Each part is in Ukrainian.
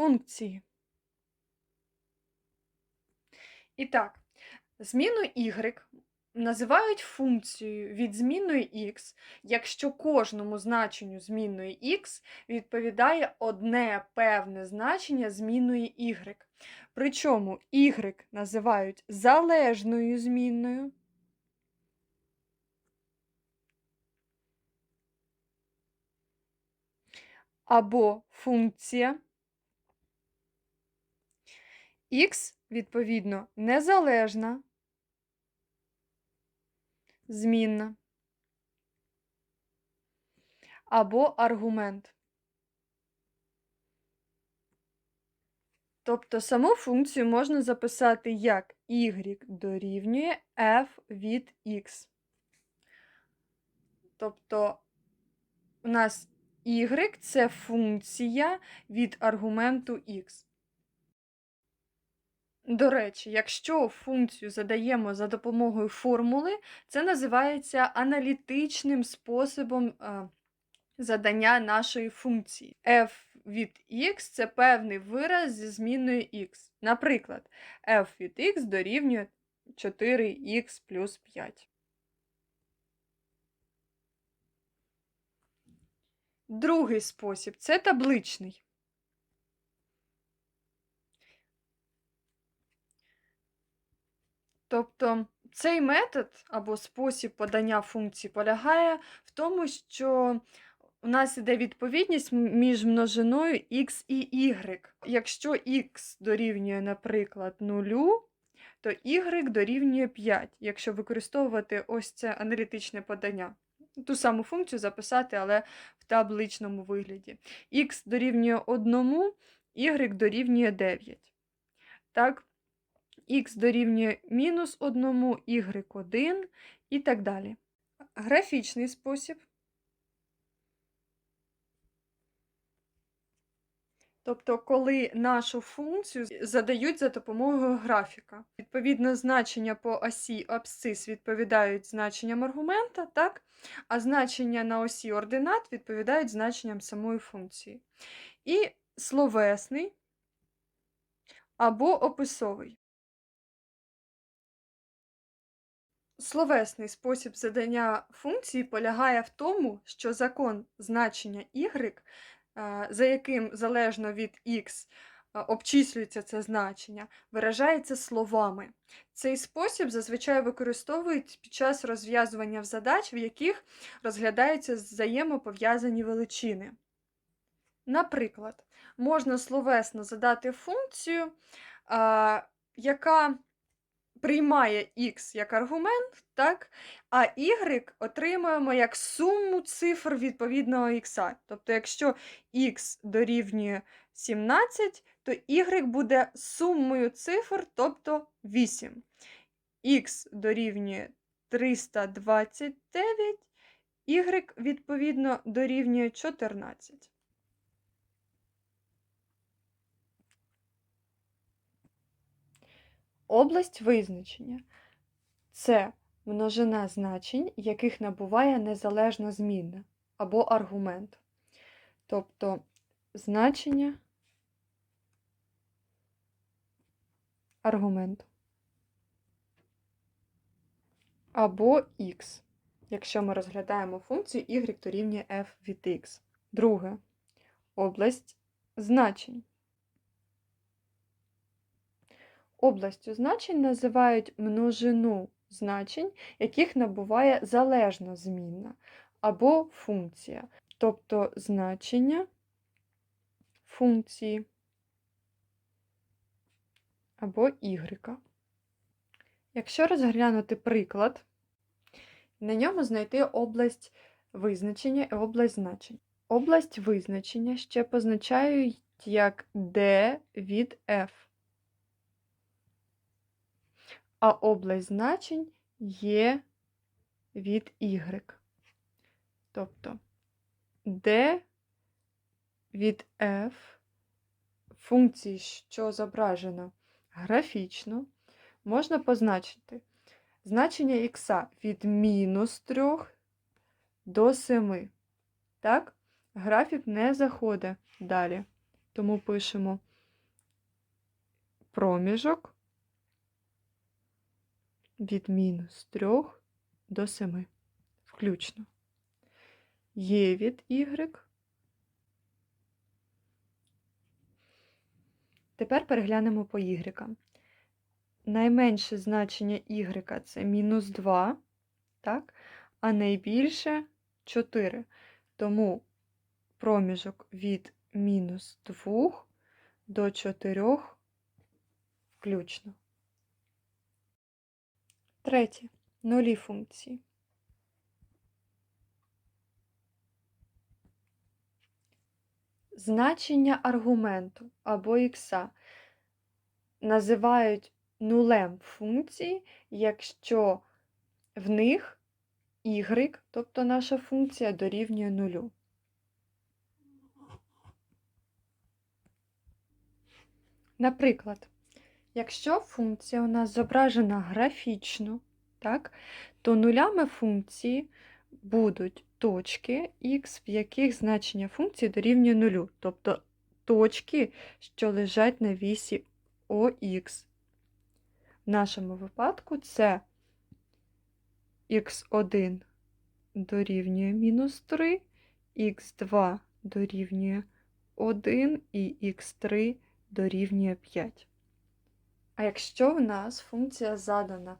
функції. І так, зміну y називають функцією від змінної x, якщо кожному значенню змінної x відповідає одне певне значення змінної y. Причому y називають залежною змінною. Або функція. Х, відповідно, незалежна, змінна. Або аргумент. Тобто саму функцію можна записати як y дорівнює f від x. Тобто у нас y це функція від аргументу x. До речі, якщо функцію задаємо за допомогою формули, це називається аналітичним способом е, задання нашої функції. f від x це певний вираз зі зміною x. Наприклад, f від x дорівнює 4x плюс 5. Другий спосіб це табличний. Тобто цей метод або спосіб подання функції полягає в тому, що у нас іде відповідність між множиною x і y. Якщо x дорівнює, наприклад, 0, то y дорівнює 5, якщо використовувати ось це аналітичне подання. Ту саму функцію записати, але в табличному вигляді. x дорівнює 1, y дорівнює 9. Так, х дорівнює мінус 1, y 1 і так далі. Графічний спосіб. Тобто, коли нашу функцію задають за допомогою графіка. Відповідно, значення по осі абсцис відповідають значенням аргумента, так? а значення на осі ординат відповідають значенням самої функції. І словесний або описовий. Словесний спосіб задання функції полягає в тому, що закон значення y, е, за яким залежно від x е, обчислюється це значення, виражається словами. Цей спосіб зазвичай використовують під час розв'язування задач, в яких розглядаються взаємопов'язані величини. Наприклад, можна словесно задати функцію, яка приймає x як аргумент, так? а y отримуємо як суму цифр відповідного x. Тобто, якщо x дорівнює 17, то y буде сумою цифр, тобто 8. x дорівнює 329, y відповідно дорівнює 14. Область визначення це множина значень, яких набуває незалежна змінна або аргумент. Тобто значення аргументу. Або х, якщо ми розглядаємо функцію y дорівнює f від x. Друге область значень. Областю значень називають множину значень, яких набуває залежна змінна або функція, тобто значення функції або y. Якщо розглянути приклад, на ньому знайти область визначення і область значень. Область визначення ще позначають як d від f а область значень є від y. Тобто d від f функції, що зображено графічно, можна позначити значення х від мінус 3 до 7. Так, графік не заходить далі. Тому пишемо проміжок від мінус 3 до 7 включно. Є від y. Тепер переглянемо по y. Найменше значення y це мінус 2, так? а найбільше 4. Тому проміжок від мінус 2 до 4 включно. Третє. Нулі функції. Значення аргументу або ікса називають нулем функції, якщо в них y, тобто наша функція, дорівнює нулю. Наприклад, якщо функція у нас зображена графічно, так, то нулями функції будуть точки х, в яких значення функції дорівнює нулю, тобто точки, що лежать на вісі ОХ. В нашому випадку це х1 дорівнює мінус 3, х2 дорівнює 1 і х3 дорівнює 5. А якщо в нас функція задана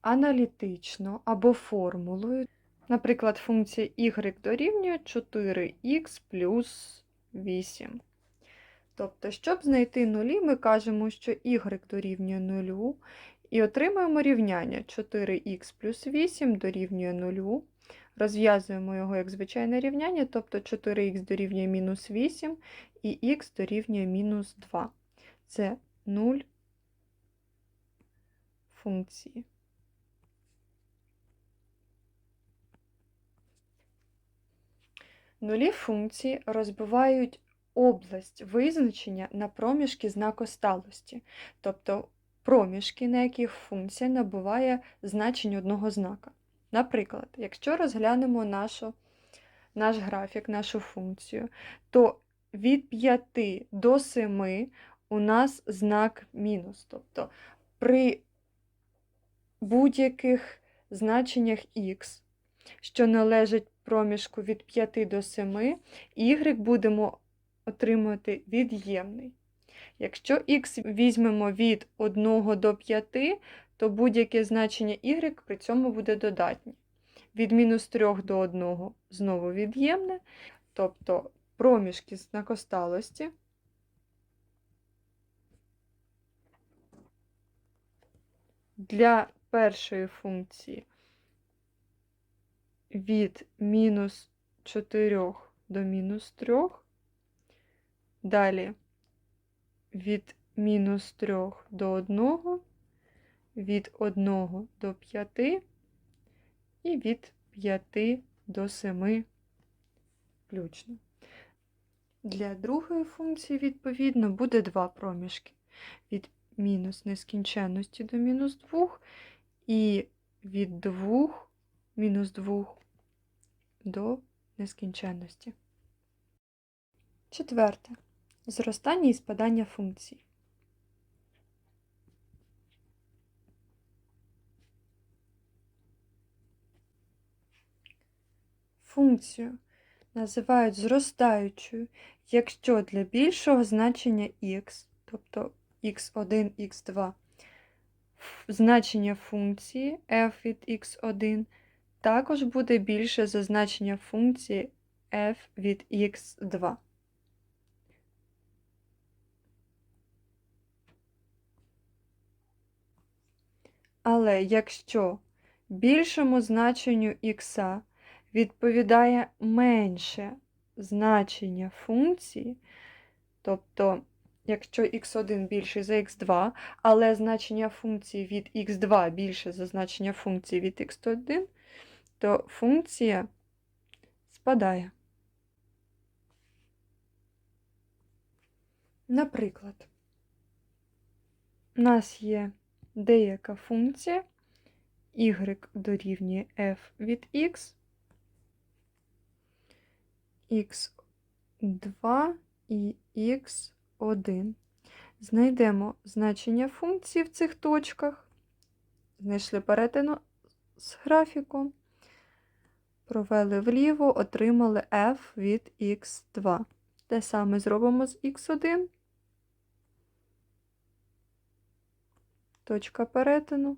аналітично або формулою, наприклад, функція y дорівнює 4х плюс 8. Тобто, щоб знайти нулі, ми кажемо, що y дорівнює 0, і отримуємо рівняння 4х плюс 8 дорівнює 0. Розв'язуємо його як звичайне рівняння, тобто 4х дорівнює мінус 8 і х дорівнює мінус 2. Це 0 функції. Нулі функції розбивають область визначення на проміжки знакосталості, тобто проміжки, на яких функція набуває значень одного знака. Наприклад, якщо розглянемо нашу, наш графік, нашу функцію, то від 5 до 7 у нас знак мінус. Тобто при будь-яких значеннях х, що належить проміжку від 5 до 7, y будемо отримувати від'ємний. Якщо х візьмемо від 1 до 5, то будь-яке значення y при цьому буде додатнє. Від мінус 3 до 1 знову від'ємне, тобто проміжки знакосталості для першої функції від мінус 4 до мінус 3, далі від мінус 3 до 1, від 1 до 5 і від 5 до 7 включно. Для другої функції, відповідно, буде два проміжки. Від мінус нескінченності до мінус 2 і від 2 мінус 2 до нескінченності. Четверте. Зростання і спадання функцій. Функцію називають зростаючою, якщо для більшого значення х, тобто x1, x2, значення функції f від x1 також буде більше за значення функції f від x2. Але якщо більшому значенню х відповідає менше значення функції, тобто, якщо x1 більше за x2, але значення функції від x2 більше за значення функції від x1, то функція спадає. Наприклад, у нас є деяка функція y дорівнює f від x, x2 і x1. Знайдемо значення функції в цих точках. Знайшли перетину з графіком. Провели вліво, отримали f від x2. Те саме зробимо з x1. Точка перетину.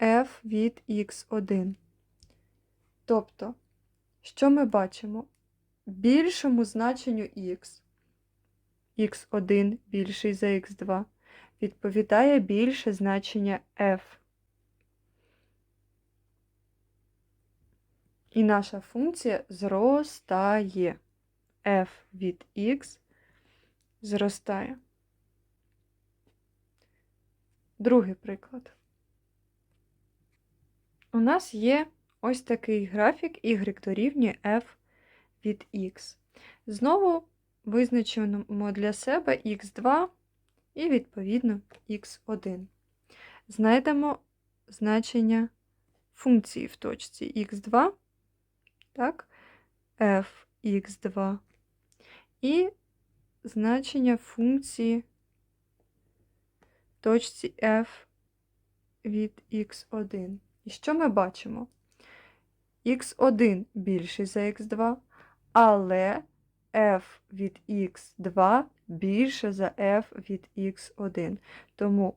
f від x1. Тобто, що ми бачимо? Більшому значенню x, x1 більший за x2, відповідає більше значення f. І наша функція зростає. f від x зростає. Другий приклад. У нас є ось такий графік y дорівнює f від x. Знову визначимо для себе x2 і, відповідно, x1. Знайдемо значення функції в точці x2, так, f x2, і значення функції в точці f від x1. І що ми бачимо? X1 більший за x2, але f від x2 більше за f від x1. Тому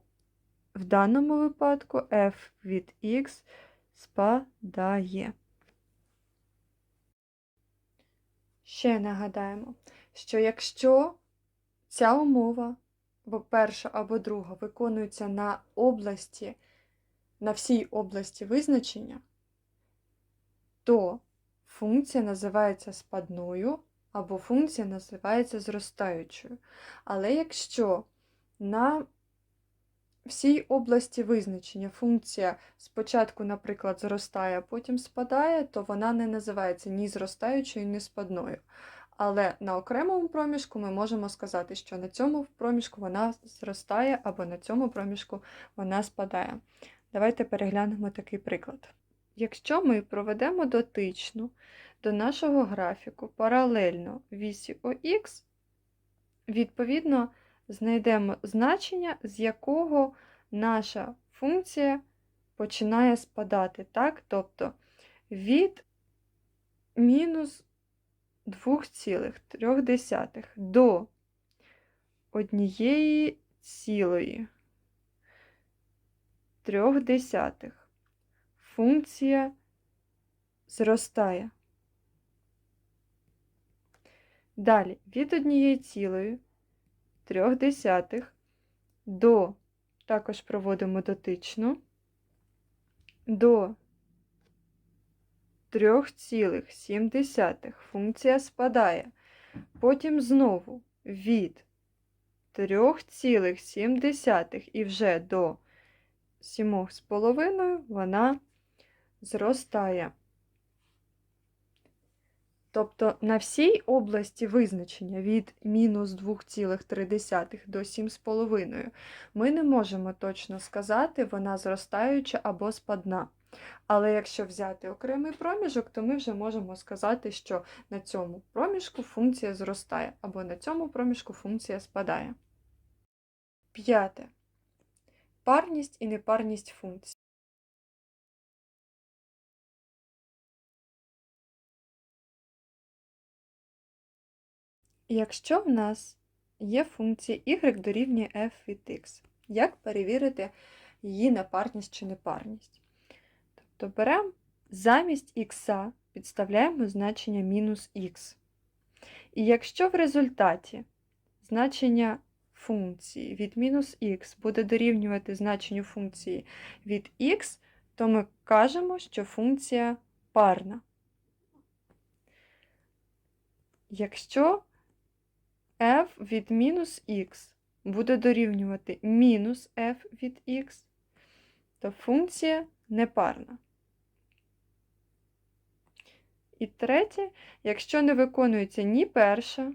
в даному випадку f від x спадає. Ще нагадаємо, що якщо ця умова, або перша або друга, виконується на області, на всій області визначення, то функція називається спадною або функція називається зростаючою. Але якщо на всій області визначення функція спочатку, наприклад, зростає, а потім спадає, то вона не називається ні зростаючою, ні спадною. Але на окремому проміжку ми можемо сказати, що на цьому проміжку вона зростає, або на цьому проміжку вона спадає. Давайте переглянемо такий приклад. Якщо ми проведемо дотичну до нашого графіку паралельно вісі ОХ, відповідно, знайдемо значення, з якого наша функція починає спадати. Так? Тобто від мінус 2,3 до однієї цілої трьох десятих функція зростає. Далі від однієї цілої трьох десятих до, також проводимо дотичну, до 3,7 функція спадає. Потім знову від 3,7 і вже до 7,5 вона зростає. Тобто на всій області визначення від мінус 2,3 до 7,5 ми не можемо точно сказати, вона зростаюча або спадна. Але якщо взяти окремий проміжок, то ми вже можемо сказати, що на цьому проміжку функція зростає, або на цьому проміжку функція спадає. П'яте. Парність і непарність функцій. Якщо в нас є функція y дорівнює f від x, як перевірити її непарність чи непарність? Тобто беремо замість х підставляємо значення мінус х. І якщо в результаті значення функції від мінус х буде дорівнювати значенню функції від х, то ми кажемо, що функція парна. Якщо f від мінус х буде дорівнювати мінус f від х, то функція непарна. І третє, якщо не виконується ні перша,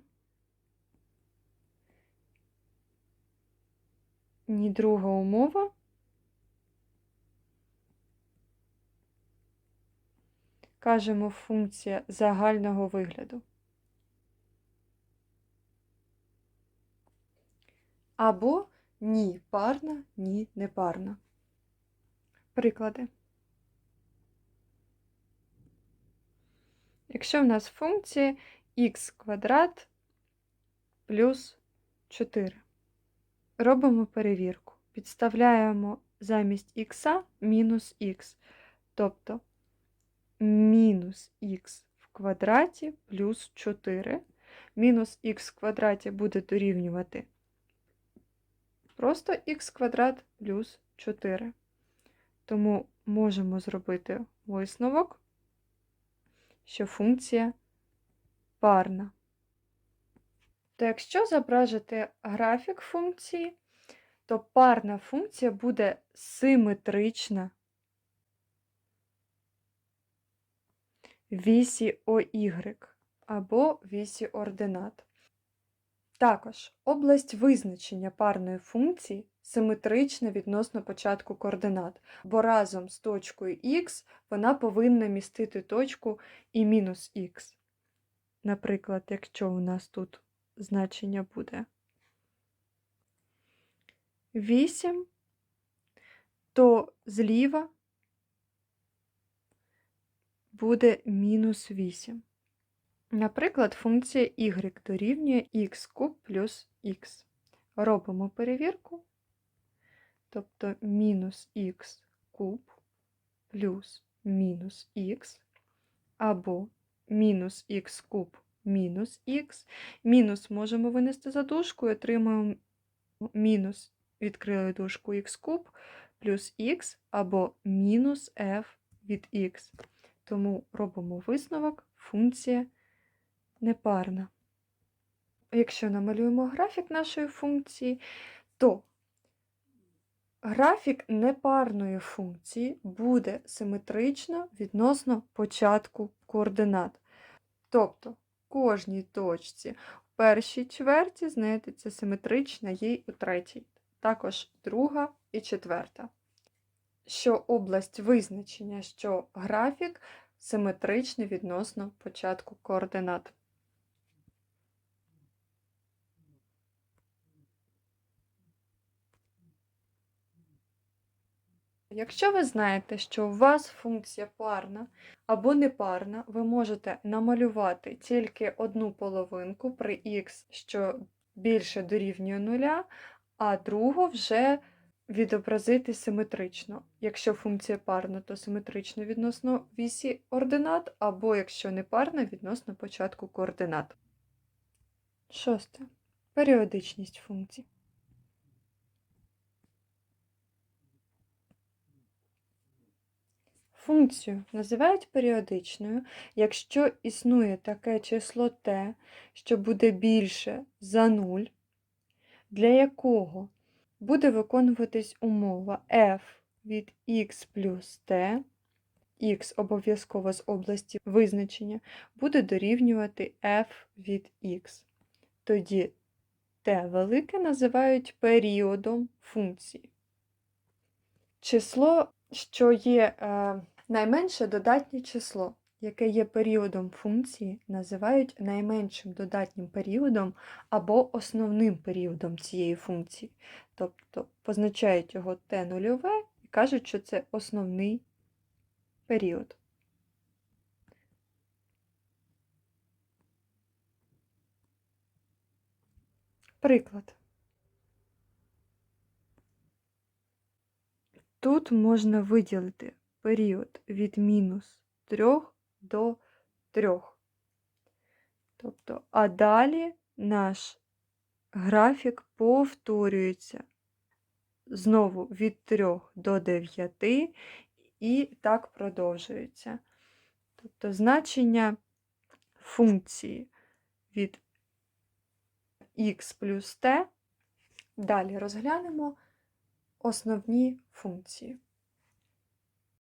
ні друга умова, кажемо функція загального вигляду. Або ні парна, ні непарна. Приклади. Якщо в нас функція х квадрат плюс 4. Робимо перевірку. Підставляємо замість х мінус х. Тобто мінус х в квадраті плюс 4. Мінус х в квадраті буде дорівнювати просто х квадрат плюс 4. Тому можемо зробити висновок, що функція парна. То якщо зображити графік функції, то парна функція буде симетрична вісі ОY або вісі ординат. Також область визначення парної функції симетрична відносно початку координат, бо разом з точкою х вона повинна містити точку і мінус х. Наприклад, якщо у нас тут значення буде 8, то зліва буде мінус 8. Наприклад, функція y дорівнює х куб плюс х. Робимо перевірку, тобто мінус х куб плюс мінус х, або мінус х куб мінус х. Мінус можемо винести за дужку і отримаємо мінус, відкрили дужку х куб плюс х або мінус f від х. Тому робимо висновок функція непарна. Якщо намалюємо графік нашої функції, то графік непарної функції буде симетрично відносно початку координат. Тобто кожній точці в першій чверті знайдеться симетрична їй у третій, також друга і четверта. Що область визначення, що графік симетричний відносно початку координат. Якщо ви знаєте, що у вас функція парна або непарна, ви можете намалювати тільки одну половинку при х, що більше дорівнює нуля, а другу вже відобразити симетрично. Якщо функція парна, то симетрично відносно вісі ординат, або якщо не парна, відносно початку координат. Шосте. Періодичність функцій. Функцію називають періодичною, якщо існує таке число t, що буде більше за 0, для якого буде виконуватись умова f від x плюс t, x обов'язково з області визначення, буде дорівнювати f від x. Тоді t велике називають періодом функції. Число, що є е, найменше додатнє число, яке є періодом функції, називають найменшим додатнім періодом або основним періодом цієї функції. Тобто позначають його t нульове і кажуть, що це основний період. Приклад. Тут можна виділити період від мінус 3 до 3. Тобто, а далі наш графік повторюється знову від 3 до 9 і так продовжується. Тобто значення функції від х плюс t. Далі розглянемо основні функції.